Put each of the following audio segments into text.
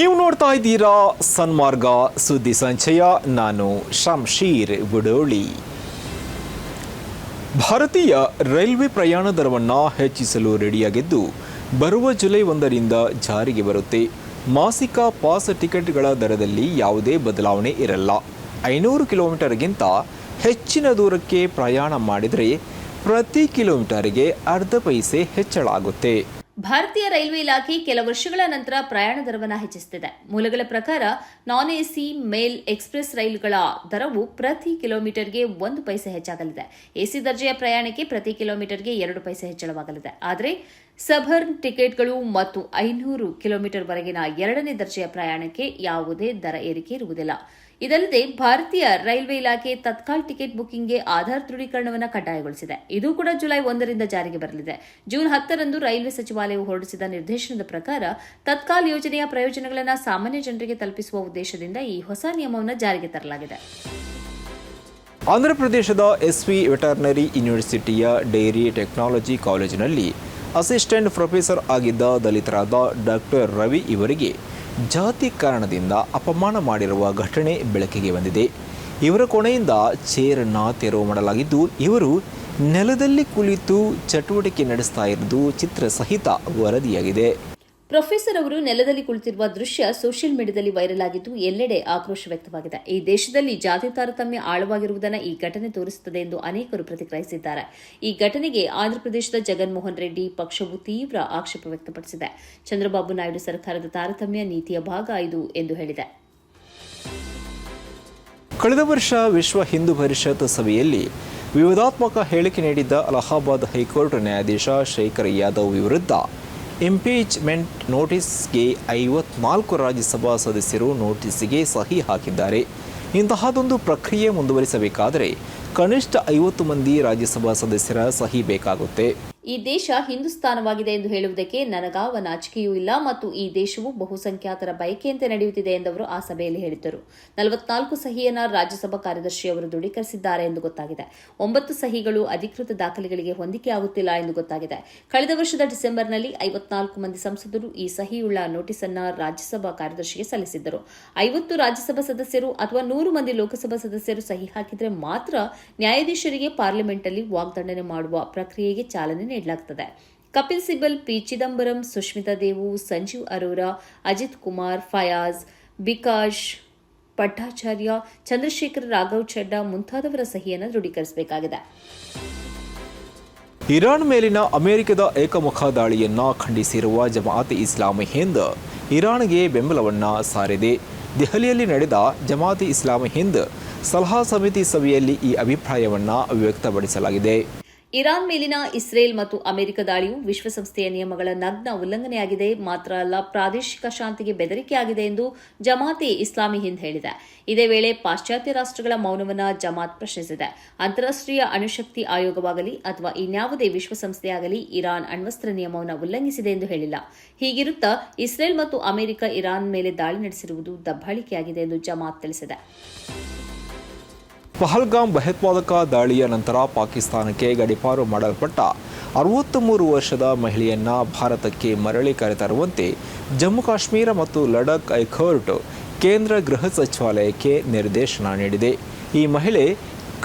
ನೀವು ನೋಡ್ತಾ ಇದ್ದೀರಾ ಸನ್ಮಾರ್ಗ ಸುದ್ದಿ ಸಂಚಯ, ನಾನು ಶಂಶೀರ್ ಗುಡೋಳಿ. ಭಾರತೀಯ ರೈಲ್ವೆ ಪ್ರಯಾಣ ದರವನ್ನು ಹೆಚ್ಚಿಸಲು ರೆಡಿಯಾಗಿದ್ದು, ಬರುವ ಜುಲೈ ಒಂದರಿಂದ ಜಾರಿಗೆ ಬರುತ್ತೆ. ಮಾಸಿಕ ಪಾಸ್ ಟಿಕೆಟ್ಗಳ ದರದಲ್ಲಿ ಯಾವುದೇ ಬದಲಾವಣೆ ಇರಲ್ಲ. ಐನೂರು ಕಿಲೋಮೀಟರ್ಗಿಂತ ಹೆಚ್ಚಿನ ದೂರಕ್ಕೆ ಪ್ರಯಾಣ ಮಾಡಿದರೆ ಪ್ರತಿ ಕಿಲೋಮೀಟರ್ಗೆ ಅರ್ಧ ಪೈಸೆ ಹೆಚ್ಚಳ ಆಗುತ್ತೆ ಭಾರತೀಯ ರೈಲ್ವೆ ಇಲಾಖೆ ಕೆಲ ವರ್ಷಗಳ ನಂತರ ಪ್ರಯಾಣ ದರವನ್ನು ಹೆಚ್ಚಿಸುತ್ತಿದೆ ಮೂಲಗಳ ಪ್ರಕಾರ, ನಾನ್ ಎಸಿ ಮೇಲ್ ಎಕ್ಸ್ಪ್ರೆಸ್ ರೈಲುಗಳ ದರವು ಪ್ರತಿ ಕಿಲೋಮೀಟರ್ಗೆ ಒಂದು ಪೈಸೆ ಹೆಚ್ಚಾಗಲಿದೆ. ಎಸಿ ದರ್ಜೆಯ ಪ್ರಯಾಣಕ್ಕೆ ಪ್ರತಿ ಕಿಲೋಮೀಟರ್ಗೆ ಎರಡು ಪೈಸೆ ಹೆಚ್ಚಳವಾಗಲಿದೆ. ಆದರೆ, ಸಬರ್ನ್ ಟಿಕೆಟ್ಗಳು ಮತ್ತು ಐನೂರು ಕಿಲೋಮೀಟರ್ವರೆಗಿನ ಎರಡನೇ ದರ್ಜೆಯ ಪ್ರಯಾಣಕ್ಕೆ ಯಾವುದೇ ದರ ಏರಿಕೆ ಇರುವುದಿಲ್ಲ. ಇದಲ್ಲದೆ ಭಾರತೀಯ ರೈಲ್ವೆ ಇಲಾಖೆ ತತ್ಕಾಲ್ ಟಿಕೆಟ್ ಬುಕ್ಕಿಂಗ್ಗೆ ಆಧಾರ್ ದೃಢೀಕರಣವನ್ನು ಕಡ್ಡಾಯಗೊಳಿಸಿದೆ. ಇದು ಕೂಡ ಜುಲೈ ಒಂದರಿಂದ ಜಾರಿಗೆ ಬರಲಿದೆ. ಜೂನ್ ಹತ್ತರಂದು ರೈಲ್ವೆ ಸಚಿವಾಲಯವು ಹೊರಡಿಸಿದ ನಿರ್ದೇಶನದ ಪ್ರಕಾರ ತತ್ಕಾಲ್ ಯೋಜನೆಯ ಪ್ರಯೋಜನಗಳನ್ನು ಸಾಮಾನ್ಯ ಜನರಿಗೆ ತಲುಪಿಸುವ ಉದ್ದೇಶದಿಂದ ಈ ಹೊಸ ನಿಯಮವನ್ನು ಜಾರಿಗೆ ತರಲಾಗಿದೆ. ಆಂಧ್ರಪ್ರದೇಶದ ಎಸ್ವಿ ವೆಟರ್ನರಿ ಯೂನಿವರ್ಸಿಟಿಯ ಡೈರಿ ಟೆಕ್ನಾಲಜಿ ಕಾಲೇಜಿನಲ್ಲಿ ಅಸಿಸ್ಟೆಂಟ್ ಪ್ರೊಫೆಸರ್ ಆಗಿದ್ದ ದಲಿತರಾದ ಡಾಕ್ಟರ್ ರವಿ ಇವರಿಗೆ ಜಾತಿ ಕಾರಣದಿಂದ ಅಪಮಾನ ಮಾಡಿರುವ ಘಟನೆ ಬೆಳಕಿಗೆ ಬಂದಿದೆ. ಇವರ ಕೊನೆಯಿಂದ ಚೇರನ್ನು ತೆರವು ಮಾಡಲಾಗಿದ್ದು, ಇವರು ನೆಲದಲ್ಲಿ ಕುಳಿತು ಚಟುವಟಿಕೆ ನಡೆಸ್ತಾ ಇರುವುದು ಚಿತ್ರ ಸಹಿತ ವರದಿಯಾಗಿದೆ. ಪ್ರೊಫೆಸರ್ ಅವರು ನೆಲದಲ್ಲಿ ಕುಳಿತಿರುವ ದೃಶ್ಯ ಸೋಷಿಯಲ್ ಮೀಡಿಯಾದಲ್ಲಿ ವೈರಲ್ ಆಗಿದ್ದು ಎಲ್ಲೆಡೆ ಆಕ್ರೋಶ ವ್ಯಕ್ತವಾಗಿದೆ. ಈ ದೇಶದಲ್ಲಿ ಜಾತಿ ತಾರತಮ್ಯ ಆಳವಾಗಿರುವುದನ್ನು ಈ ಘಟನೆ ತೋರಿಸುತ್ತದೆ ಎಂದು ಅನೇಕರು ಪ್ರತಿಕ್ರಿಯಿಸಿದ್ದಾರೆ. ಈ ಘಟನೆಗೆ ಆಂಧ್ರಪ್ರದೇಶದ ಜಗನ್ಮೋಹನ್ ರೆಡ್ಡಿ ಪಕ್ಷವು ತೀವ್ರ ಆಕ್ಷೇಪ ವ್ಯಕ್ತಪಡಿಸಿದೆ. ಚಂದ್ರಬಾಬು ನಾಯ್ಡು ಸರ್ಕಾರದ ತಾರತಮ್ಯ ನೀತಿಯ ಭಾಗ ಇದು ಎಂದು ಹೇಳಿದೆ. ಕಳೆದ ವರ್ಷ ವಿಶ್ವ ಹಿಂದೂ ಪರಿಷತ್ ಸಭೆಯಲ್ಲಿ ವಿವಾದಾತ್ಮಕ ಹೇಳಿಕೆ ನೀಡಿದ್ದ ಅಲಹಾಬಾದ್ ಹೈಕೋರ್ಟ್ ನ್ಯಾಯಾಧೀಶ ಶೇಖರ್ ಯಾದವ್ ವಿರುದ್ಧ ಇಂಪೀಚ್ಮೆಂಟ್ ನೋಟಿಸ್ಗೆ ಐವತ್ನಾಲ್ಕು ರಾಜ್ಯಸಭಾ ಸದಸ್ಯರು ನೋಟಿಸ್ಗೆ ಸಹಿ ಹಾಕಿದ್ದಾರೆ. ಇಂತಹದೊಂದು ಪ್ರಕ್ರಿಯೆ ಮುಂದುವರಿಸಬೇಕಾದರೆ ಕನಿಷ್ಠ ಐವತ್ತು ಮಂದಿ ರಾಜ್ಯಸಭಾ ಸದಸ್ಯರ ಸಹಿ ಬೇಕಾಗುತ್ತೆ. ಈ ದೇಶ ಹಿಂದೂಸ್ತಾನವಾಗಿದೆ ಎಂದು ಹೇಳುವುದಕ್ಕೆ ನನಗಾವ ನಾಚಿಕೆಯೂ ಇಲ್ಲ ಮತ್ತು ಈ ದೇಶವು ಬಹುಸಂಖ್ಯಾತರ ಬಯಕೆಯಂತೆ ನಡೆಯುತ್ತಿದೆ ಎಂದವರು ಆ ಸಭೆಯಲ್ಲಿ ಹೇಳಿದ್ದರು. ನಲವತ್ನಾಲ್ಕು ಸಹಿಯನ್ನ ರಾಜ್ಯಸಭಾ ಕಾರ್ಯದರ್ಶಿ ಅವರು ದೃಢೀಕರಿಸಿದ್ದಾರೆ ಎಂದು ಗೊತ್ತಾಗಿದೆ. ಒಂಬತ್ತು ಸಹಿಗಳು ಅಧಿಕೃತ ದಾಖಲೆಗಳಿಗೆ ಹೊಂದಿಕೆಯಾಗುತ್ತಿಲ್ಲ ಎಂದು ಗೊತ್ತಾಗಿದೆ. ಕಳೆದ ವರ್ಷದ ಡಿಸೆಂಬರ್ನಲ್ಲಿ ಐವತ್ನಾಲ್ಕು ಮಂದಿ ಸಂಸದರು ಈ ಸಹಿಯುಳ್ಳ ನೋಟಿಸ್ ಅನ್ನ ರಾಜ್ಯಸಭಾ ಕಾರ್ಯದರ್ಶಿಗೆ ಸಲ್ಲಿಸಿದ್ದರು. ಐವತ್ತು ರಾಜ್ಯಸಭಾ ಸದಸ್ಯರು ಅಥವಾ ನೂರು ಮಂದಿ ಲೋಕಸಭಾ ಸದಸ್ಯರು ಸಹಿ ಹಾಕಿದರೆ ಮಾತ್ರ ನ್ಯಾಯಾಧೀಶರಿಗೆ ಪಾರ್ಲಿಮೆಂಟ್ನಲ್ಲಿ ವಾಗ್ದಂಡನೆ ಮಾಡುವ ಪ್ರಕ್ರಿಯೆಗೆ ಚಾಲನೆ ನೀಡಲಾಗುತ್ತದೆ ಕಪಿಲ್ ಸಿಬಲ್, ಪಿ. ಚಿದಂಬರಂ, ಸುಷ್ಮಿತಾ ದೇವು, ಸಂಜೀವ್ ಅರೋರಾ, ಅಜಿತ್ ಕುಮಾರ್, ಫಯಾಜ್, ಬಿಕಾಶ್ ಪಟ್ಟಾಚಾರ್ಯ ಚಂದ್ರಶೇಖರ್ ರಾಘವ್ ಚಡ್ಡಾ ಮುಂತಾದವರ ಸಹಿಯನ್ನು ದೃಢೀಕರಿಸಬೇಕಾಗಿದೆ. ಇರಾನ್ ಮೇಲಿನ ಅಮೆರಿಕದ ಏಕಮುಖ ದಾಳಿಯನ್ನು ಖಂಡಿಸಿರುವ ಜಮಾತ್ ಇಸ್ಲಾಮಿ ಹಿಂದ್ ಇರಾನ್ಗೆ ಬೆಂಬಲವನ್ನ ಸಾರಿದೆ. ದೆಹಲಿಯಲ್ಲಿ ನಡೆದ ಜಮಾತ್ ಇಸ್ಲಾಮಿ ಹಿಂದ್ ಸಲಹಾ ಸಮಿತಿ ಸಭೆಯಲ್ಲಿ ಈ ಅಭಿಪ್ರಾಯವನ್ನ ವ್ಯಕ್ತಪಡಿಸಲಾಗಿದೆ. ಇರಾನ್ ಮೇಲಿನ ಇಸ್ರೇಲ್ ಮತ್ತು ಅಮೆರಿಕ ದಾಳಿಯು ವಿಶ್ವಸಂಸ್ಥೆಯ ನಿಯಮಗಳ ನಗ್ನ ಉಲ್ಲಂಘನೆಯಾಗಿದೆ. ಮಾತ್ರ ಅಲ್ಲ, ಪ್ರಾದೇಶಿಕ ಶಾಂತಿಗೆ ಬೆದರಿಕೆಯಾಗಿದೆ ಎಂದು ಜಮಾತೆ ಇಸ್ಲಾಮಿ ಹಿಂದ್ ಹೇಳಿದೆ. ಇದೇ ವೇಳೆ ಪಾಶ್ಚಾತ್ಯ ರಾಷ್ಟ್ರಗಳ ಮೌನವನ್ನು ಜಮಾತ್ ಪ್ರಶ್ನಿಸಿದೆ. ಅಂತಾರಾಷ್ಟ್ರೀಯ ಅಣುಶಕ್ತಿ ಆಯೋಗವಾಗಲಿ ಅಥವಾ ಇನ್ಯಾವುದೇ ವಿಶ್ವಸಂಸ್ಥೆಯಾಗಲಿ ಇರಾನ್ ಅಣ್ವಸ್ತ್ರ ನಿಯಮವನ್ನು ಉಲ್ಲಂಘಿಸಿದೆ ಎಂದು ಹೇಳಿಲ್ಲ. ಹೀಗಿರುತ್ತಾ ಇಸ್ರೇಲ್ ಮತ್ತು ಅಮೆರಿಕ ಇರಾನ್ ಮೇಲೆ ದಾಳಿ ನಡೆಸಿರುವುದು ದಬ್ಬಾಳಿಕೆಯಾಗಿದೆ ಎಂದು ಜಮಾತ್ ತಿಳಿಸಿದೆ. ಪಹಲ್ಗಾಮ್ ಭಯೋತ್ಪಾದಕ ದಾಳಿಯ ನಂತರ ಪಾಕಿಸ್ತಾನಕ್ಕೆ ಗಡಿಪಾರು ಮಾಡಲ್ಪಟ್ಟ ಅರವತ್ತ್ಮೂರು ವರ್ಷದ ಮಹಿಳೆಯನ್ನ ಭಾರತಕ್ಕೆ ಮರಳಿ ಕರೆತರುವಂತೆ ಜಮ್ಮು ಕಾಶ್ಮೀರ ಮತ್ತು ಲಡಾಖ್ ಹೈಕೋರ್ಟ್ ಕೇಂದ್ರ ಗೃಹ ಸಚಿವಾಲಯಕ್ಕೆ ನಿರ್ದೇಶನ ನೀಡಿದೆ. ಈ ಮಹಿಳೆ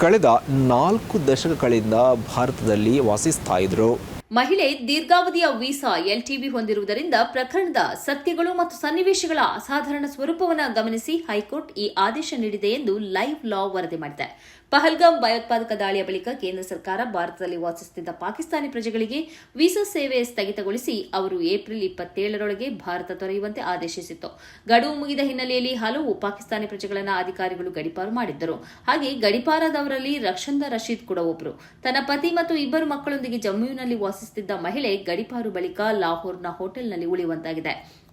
ಕಳೆದ ನಾಲ್ಕು ದಶಕಗಳಿಂದ ಭಾರತದಲ್ಲಿ ವಾಸಿಸ್ತಾ ಇದ್ರು. ಮಹಿಳೆ ದೀರ್ಘಾವಧಿಯ ವೀಸಾ ಎಲ್ಟಿಬಿ ಹೊಂದಿರುವುದರಿಂದ ಪ್ರಕರಣದ ಸತ್ಯಗಳು ಮತ್ತು ಸನ್ನಿವೇಶಗಳ ಅಸಾಧಾರಣ ಸ್ವರೂಪವನ್ನು ಗಮನಿಸಿ ಹೈಕೋರ್ಟ್ ಈ ಆದೇಶ ನೀಡಿದೆ ಎಂದು ಲೈವ್ ಲಾ ವರದಿ ಮಾಡಿದೆ. ಪಹಲ್ಗಾಮ್ ಭಯೋತ್ಪಾದಕ ದಾಳಿಯ ಬಳಿಕ ಕೇಂದ್ರ ಸರ್ಕಾರ ಭಾರತದಲ್ಲಿ ವಾಸಿಸುತ್ತಿದ್ದ ಪಾಕಿಸ್ತಾನಿ ಪ್ರಜೆಗಳಿಗೆ ವೀಸಾ ಸೇವೆ ಸ್ಥಗಿತಗೊಳಿಸಿ ಅವರು ಏಪ್ರಿಲ್ ಇಪ್ಪತ್ತೇಳರೊಳಗೆ ಭಾರತ ತೊರೆಯುವಂತೆ ಆದೇಶಿಸಿತ್ತು. ಗಡುವು ಮುಗಿದ ಹಿನ್ನೆಲೆಯಲ್ಲಿ ಹಲವು ಪಾಕಿಸ್ತಾನಿ ಪ್ರಜೆಗಳನ್ನು ಅಧಿಕಾರಿಗಳು ಗಡಿಪಾರು ಮಾಡಿದ್ದರು. ಹಾಗೆ ಗಡಿಪಾರದವರಲ್ಲಿ ರಕ್ಷಂದ ರಶೀದ್ ಕೂಡ ಒಬ್ಬರು ತನ್ನ ಪತಿ ಮತ್ತು ಇಬ್ಬರು ಮಕ್ಕಳೊಂದಿಗೆ ಜಮ್ಮುವಿನಲ್ಲಿ ವಾಸಿಸುತ್ತಿದ್ದ ಮಹಿಳೆ ಗಡಿಪಾರು ಬಳಿಕ ಲಾಹೋರ್ನ ಹೋಟೆಲ್ನಲ್ಲಿ ಉಳಿಯುವಂತಾಗಿದೆ.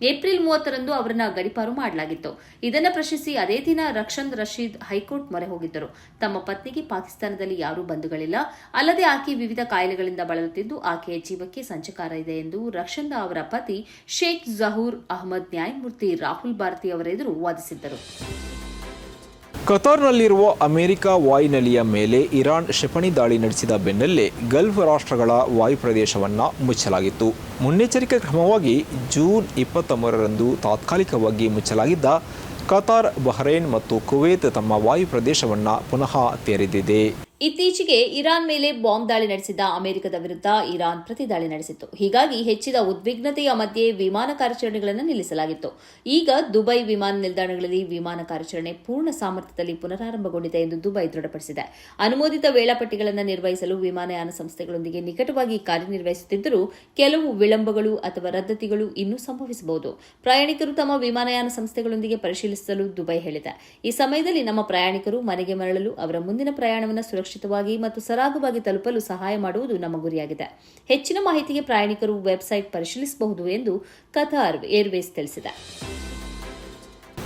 ಏಪ್ರಿಲ್ ಮೂವತ್ತರಂದು ಅವರನ್ನ ಗಡಿಪಾರು ಮಾಡಲಾಗಿತ್ತು. ಇದನ್ನು ಪ್ರಶ್ನಿಸಿ ಅದೇ ದಿನ ರಕ್ಷಂದ್ ರಶೀದ್ ಹೈಕೋರ್ಟ್ ಮೊರೆ ಹೋಗಿದ್ದರು. ತಮ್ಮ ಪತ್ನಿಗೆ ಪಾಕಿಸ್ತಾನದಲ್ಲಿ ಯಾರೂ ಬಂಧುಗಳಿಲ್ಲ. ಅಲ್ಲದೆ ಆಕೆ ವಿವಿಧ ಕಾಯಿಲೆಗಳಿಂದ ಬಳಲುತ್ತಿದ್ದು ಆಕೆಯ ಜೀವಕ್ಕೆ ಸಂಚಕಾರ ಇದೆ ಎಂದು ರಕ್ಷಂದ ಅವರ ಪತಿ ಶೇಖ್ ಜಹೂರ್ ಅಹಮದ್ ನ್ಯಾಯಮೂರ್ತಿ ರಾಹುಲ್ ಭಾರತಿ ಅವರೆದುರು ವಾದಿಸಿದ್ದರು. ಕತಾರ್ನಲ್ಲಿರುವ ಅಮೆರಿಕ ವಾಯುನೆಲೆಯ ಮೇಲೆ ಇರಾನ್ ಕ್ಷಿಪಣಿ ದಾಳಿ ನಡೆಸಿದ ಬೆನ್ನಲ್ಲೇ ಗಲ್ಫ್ ರಾಷ್ಟ್ರಗಳ ವಾಯು ಪ್ರದೇಶವನ್ನು ಮುಚ್ಚಲಾಗಿತ್ತು. ಮುನ್ನೆಚ್ಚರಿಕೆ ಕ್ರಮವಾಗಿ ಜೂನ್ ಇಪ್ಪತ್ತೊಂಬರರಂದು ತಾತ್ಕಾಲಿಕವಾಗಿ ಮುಚ್ಚಲಾಗಿದ್ದ ಕತಾರ್, ಬಹ್ರೇನ್ ಮತ್ತು ಕುವೈತ್ ತಮ್ಮ ವಾಯು ಪ್ರದೇಶವನ್ನು ಪುನಃ ತೆರೆದಿದೆ. ಇತ್ತೀಚೆಗೆ ಇರಾನ್ ಮೇಲೆ ಬಾಂಬ್ ದಾಳಿ ನಡೆಸಿದ್ದ ಅಮೆರಿಕದ ವಿರುದ್ಧ ಇರಾನ್ ಪ್ರತಿದಾಳಿ ನಡೆಸಿತ್ತು. ಹೀಗಾಗಿ ಹೆಚ್ಚಿದ ಉದ್ವಿಗ್ನತೆಯ ಮಧ್ಯೆ ವಿಮಾನ ಕಾರ್ಯಾಚರಣೆಗಳನ್ನು ನಿಲ್ಲಿಸಲಾಗಿತ್ತು. ಈಗ ದುಬೈ ವಿಮಾನ ನಿಲ್ದಾಣಗಳಲ್ಲಿ ವಿಮಾನ ಕಾರ್ಯಾಚರಣೆ ಪೂರ್ಣ ಸಾಮರ್ಥ್ಯದಲ್ಲಿ ಪುನರಾರಂಭಗೊಂಡಿದೆ ಎಂದು ದುಬೈ ದೃಢಪಡಿಸಿದೆ. ಅನುಮೋದಿತ ವೇಳಾಪಟ್ಟಿಗಳನ್ನು ನಿರ್ವಹಿಸಲು ವಿಮಾನಯಾನ ಸಂಸ್ಥೆಗಳೊಂದಿಗೆ ನಿಕಟವಾಗಿ ಕಾರ್ಯನಿರ್ವಹಿಸುತ್ತಿದ್ದರೂ ಕೆಲವು ವಿಳಂಬಗಳು ಅಥವಾ ರದ್ದತಿಗಳು ಇನ್ನೂ ಸಂಭವಿಸಬಹುದು. ಪ್ರಯಾಣಿಕರು ತಮ್ಮ ವಿಮಾನಯಾನ ಸಂಸ್ಥೆಗಳೊಂದಿಗೆ ಪರಿಶೀಲಿಸಲು ದುಬೈ ಹೇಳಿದೆ. ಈ ಸಮಯದಲ್ಲಿ ನಮ್ಮ ಪ್ರಯಾಣಿಕರು ಮನೆಗೆ ಮರಳಲು ಅವರ ಮುಂದಿನ ಪ್ರಯಾಣವನ್ನು ಸುರಕ್ಷಿತವಾಗಿ ಮತ್ತು ಸರಾಗವಾಗಿ ತಲುಪಲು ಸಹಾಯ ಮಾಡುವುದು ನಮ್ಮ ಗುರಿಯಾಗಿದೆ. ಹೆಚ್ಚಿನ ಮಾಹಿತಿಗೆ ಪ್ರಯಾಣಿಕರು ವೆಬ್ಸೈಟ್ ಪರಿಶೀಲಿಸಬಹುದು ಎಂದು ಕತಾರ್ ಏರ್ವೇಸ್ ತಿಳಿಸಿದೆ.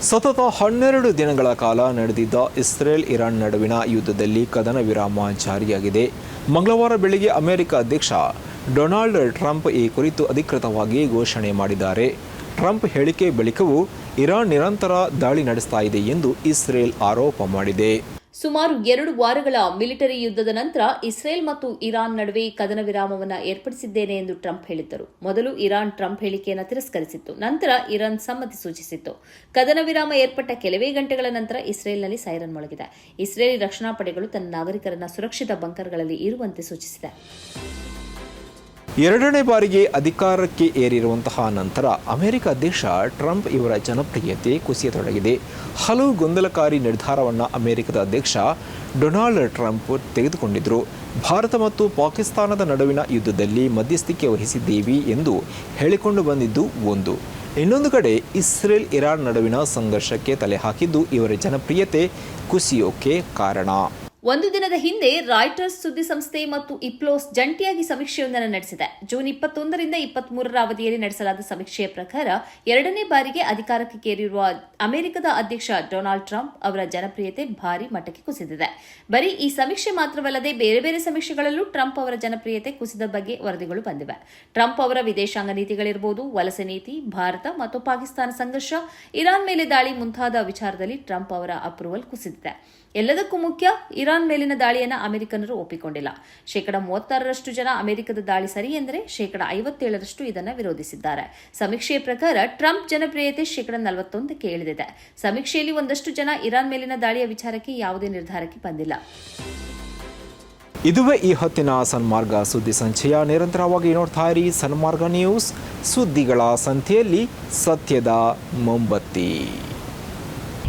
ಸತತ ಹನ್ನೆರಡು ದಿನಗಳ ಕಾಲ ನಡೆದಿದ್ದ ಇಸ್ರೇಲ್ ಇರಾನ್ ನಡುವಿನ ಯುದ್ಧದಲ್ಲಿ ಕದನ ವಿರಾಮ ಜಾರಿಯಾಗಿದೆ. ಮಂಗಳವಾರ ಬೆಳಿಗ್ಗೆ ಅಮೆರಿಕ ಅಧ್ಯಕ್ಷ ಡೊನಾಲ್ಡ್ ಟ್ರಂಪ್ ಈ ಕುರಿತು ಅಧಿಕೃತವಾಗಿ ಘೋಷಣೆ ಮಾಡಿದ್ದಾರೆ. ಟ್ರಂಪ್ ಹೇಳಿಕೆ ಬಳಿಕವೂ ಇರಾನ್ ನಿರಂತರ ದಾಳಿ ನಡೆಸ್ತಾ ಇದೆ ಎಂದು ಇಸ್ರೇಲ್ ಆರೋಪ ಮಾಡಿದೆ. ಸುಮಾರು ಎರಡು ವಾರಗಳ ಮಿಲಿಟರಿ ಯುದ್ಧದ ನಂತರ ಇಸ್ರೇಲ್ ಮತ್ತು ಇರಾನ್ ನಡುವೆ ಕದನ ವಿರಾಮವನ್ನು ಏರ್ಪಡಿಸಿದ್ದೇನೆ ಎಂದು ಟ್ರಂಪ್ ಹೇಳಿದ್ದರು. ಮೊದಲು ಇರಾನ್ ಟ್ರಂಪ್ ಹೇಳಿಕೆಯನ್ನು ತಿರಸ್ಕರಿಸಿತ್ತು. ನಂತರ ಇರಾನ್ ಸಮ್ಮತಿ ಸೂಚಿಸಿತ್ತು. ಕದನ ವಿರಾಮ ಏರ್ಪಟ್ಟ ಕೆಲವೇ ಗಂಟೆಗಳ ನಂತರ ಇಸ್ರೇಲ್ನಲ್ಲಿ ಸೈರನ್ ಮೊಳಗಿದೆ. ಇಸ್ರೇಲಿ ರಕ್ಷಣಾ ಪಡೆಗಳು ತನ್ನ ನಾಗರಿಕರನ್ನು ಸುರಕ್ಷಿತ ಬಂಕರ್ಗಳಲ್ಲಿ ಇರುವಂತೆ ಸೂಚಿಸಿದೆ. ಎರಡನೇ ಬಾರಿಗೆ ಅಧಿಕಾರಕ್ಕೆ ಏರಿರುವಂತಹ ನಂತರ ಅಮೆರಿಕ ಅಧ್ಯಕ್ಷ ಟ್ರಂಪ್ ಇವರ ಜನಪ್ರಿಯತೆ ಕುಸಿಯತೊಡಗಿದೆ. ಹಲವು ಗೊಂದಲಕಾರಿ ನಿರ್ಧಾರವನ್ನು ಅಮೆರಿಕದ ಅಧ್ಯಕ್ಷ ಡೊನಾಲ್ಡ್ ಟ್ರಂಪ್ ತೆಗೆದುಕೊಂಡಿದ್ದರು ಭಾರತ ಮತ್ತು ಪಾಕಿಸ್ತಾನದ ನಡುವಿನ ಯುದ್ಧದಲ್ಲಿ ಮಧ್ಯಸ್ಥಿಕೆ ವಹಿಸಿದ್ದೀವಿ ಎಂದು ಹೇಳಿಕೊಂಡು ಬಂದಿದ್ದು ಒಂದು. ಇನ್ನೊಂದು ಕಡೆ ಇಸ್ರೇಲ್ ಇರಾನ್ ನಡುವಿನ ಸಂಘರ್ಷಕ್ಕೆ ತಲೆ ಹಾಕಿದ್ದು ಇವರ ಜನಪ್ರಿಯತೆ ಕುಸಿಯೋಕೆ ಕಾರಣ. ಒಂದು ದಿನದ ಹಿಂದೆ ರಾಯ್ಟರ್ಸ್ ಸುದ್ದಿಸಂಸ್ಥೆ ಮತ್ತು ಇಪ್ಲೋಸ್ ಜಂಟಿಯಾಗಿ ಸಮೀಕ್ಷೆಯೊಂದನ್ನು ನಡೆಸಿದೆ. ಜೂನ್ ಇಪ್ಪತ್ತೊಂದರಿಂದ ಇಪ್ಪತ್ಮೂರರ ಅವಧಿಯಲ್ಲಿ ನಡೆಸಲಾದ ಸಮೀಕ್ಷೆಯ ಪ್ರಕಾರ ಎರಡನೇ ಬಾರಿಗೆ ಅಧಿಕಾರಕ್ಕೆ ಕೇರಿರುವ ಅಮೆರಿಕದ ಅಧ್ಯಕ್ಷ ಡೊನಾಲ್ಡ್ ಟ್ರಂಪ್ ಅವರ ಜನಪ್ರಿಯತೆ ಭಾರಿ ಮಟ್ಟಕ್ಕೆ ಕುಸಿದಿದೆ. ಬರೀ ಈ ಸಮೀಕ್ಷೆ ಮಾತ್ರವಲ್ಲದೆ ಬೇರೆ ಬೇರೆ ಸಮೀಕ್ಷೆಗಳಲ್ಲೂ ಟ್ರಂಪ್ ಅವರ ಜನಪ್ರಿಯತೆ ಕುಸಿದ ಬಗ್ಗೆ ವರದಿಗಳು ಬಂದಿವೆ. ಟ್ರಂಪ್ ಅವರ ವಿದೇಶಾಂಗ ನೀತಿಗಳಿರಬಹುದು ವಲಸೆ ನೀತಿ, ಭಾರತ ಮತ್ತು ಪಾಕಿಸ್ತಾನ ಸಂಘರ್ಷ, ಇರಾನ್ ಮೇಲೆ ದಾಳಿ ಮುಂತಾದ ವಿಚಾರದಲ್ಲಿ ಟ್ರಂಪ್ ಅವರ ಅಪ್ರೂವಲ್ ಕುಸಿದಿದೆ. ಎಲ್ಲದಕ್ಕೂ ಮುಖ್ಯ ಇರಾನ್ ಮೇಲಿನ ದಾಳಿಯನ್ನು ಅಮೆರಿಕನರು ಒಪ್ಪಿಕೊಂಡಿಲ್ಲ. ಶೇಕಡ ಮೂವತ್ತಾರರಷ್ಟು ಜನ ಅಮೆರಿಕದ ದಾಳಿ ಸರಿ ಎಂದರೆ ಶೇಕಡ ಐವತ್ತೇಳರಷ್ಟು ಇದನ್ನು ವಿರೋಧಿಸಿದ್ದಾರೆ. ಸಮೀಕ್ಷೆಯ ಪ್ರಕಾರ ಟ್ರಂಪ್ ಜನಪ್ರಿಯತೆ ಶೇಕಡ ನಲವತ್ತೊಂದಕ್ಕೆ ಇಳಿದಿದೆ. ಸಮೀಕ್ಷೆಯಲ್ಲಿ ಒಂದಷ್ಟು ಜನ ಇರಾನ್ ಮೇಲಿನ ದಾಳಿಯ ವಿಚಾರಕ್ಕೆ ಯಾವುದೇ ನಿರ್ಧಾರಕ್ಕೆ ಬಂದಿಲ್ಲ. ಇದುವೇ ಈ ಹೊತ್ತಿನ ಸನ್ಮಾರ್ಗ ಸುದ್ದಿ ಸಂಚಯ. ನಿರಂತರವಾಗಿ ನೋಡ್ತಾ ಇರಿ ಸನ್ಮಾರ್ಗ ನ್ಯೂಸ್. ಸುದ್ದಿಗಳ ಸಂತೆಯಲ್ಲಿ ಸತ್ಯದ ಮೊಂಬತ್ತಿ.